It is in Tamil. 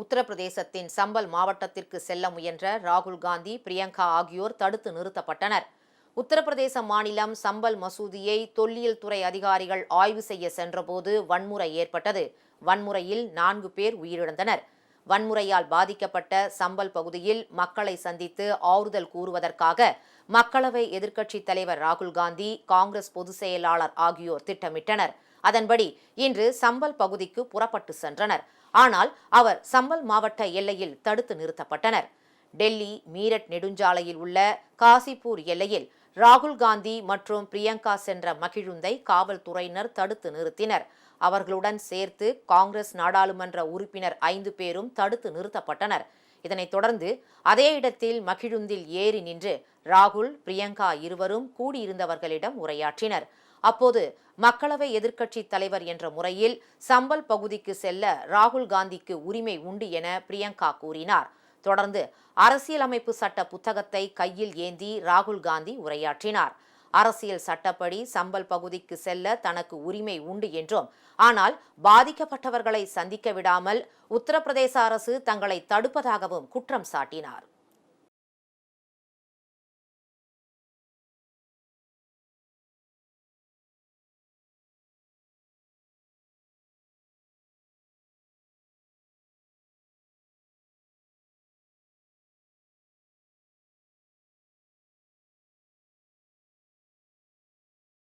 உத்தரப்பிரதேசத்தின் சம்பல் மாவட்டத்திற்கு செல்ல முயன்ற ராகுல் காந்தி பிரியங்கா ஆகியோர் தடுத்து நிறுத்தப்பட்டனர். உத்தரப்பிரதேச மாநிலம் சம்பல் மசூதியை தொல்லியல் துறை அதிகாரிகள் ஆய்வு செய்ய சென்றபோது வன்முறை ஏற்பட்டது. வன்முறையில் நான்கு பேர் உயிரிழந்தனர். வன்முறையால் பாதிக்கப்பட்ட சம்பல் பகுதியில் மக்களை சந்தித்து ஆறுதல் கூறுவதற்காக மக்களவை எதிர்க்கட்சித் தலைவர் ராகுல் காந்தி காங்கிரஸ் பொதுச் செயலாளர் ஆகியோர் திட்டமிட்டனர். அதன்படி இன்று சம்பல் பகுதிக்கு புறப்பட்டு சென்றனர். ஆனால் அவர் சம்பல் மாவட்ட எல்லையில் தடுத்து நிறுத்தப்பட்டனர். டெல்லி மீரட் நெடுஞ்சாலையில் உள்ள காசிப்பூர் எல்லையில் ராகுல் காந்தி மற்றும் பிரியங்கா சென்ற மகிழுந்தை காவல்துறையினர் தடுத்து நிறுத்தினர். அவர்களுடன் சேர்த்து காங்கிரஸ் நாடாளுமன்ற உறுப்பினர் ஐந்து பேரும் தடுத்து நிறுத்தப்பட்டனர். இதனைத் தொடர்ந்து அதே இடத்தில் மகிழுந்தில் ஏறி நின்று ராகுல் பிரியங்கா இருவரும் கூடியிருந்தவர்களிடம் உரையாற்றினர். அப்போது மக்களவை எதிர்க்கட்சித் தலைவர் என்ற முறையில் சம்பல் பகுதிக்கு செல்ல ராகுல் காந்திக்கு உரிமை உண்டு என பிரியங்கா கூறினார். தொடர்ந்து அரசியலமைப்பு சட்ட புத்தகத்தை கையில் ஏந்தி ராகுல் காந்தி உரையாற்றினார். அரசியல் சட்டப்படி சம்பல் பகுதிக்கு செல்ல தனக்கு உரிமை உண்டு என்றும் ஆனால் பாதிக்கப்பட்டவர்களை சந்திக்க விடாமல் உத்தரப்பிரதேச அரசு தங்களை தடுப்பதாகவும் குற்றம் சாட்டினார்.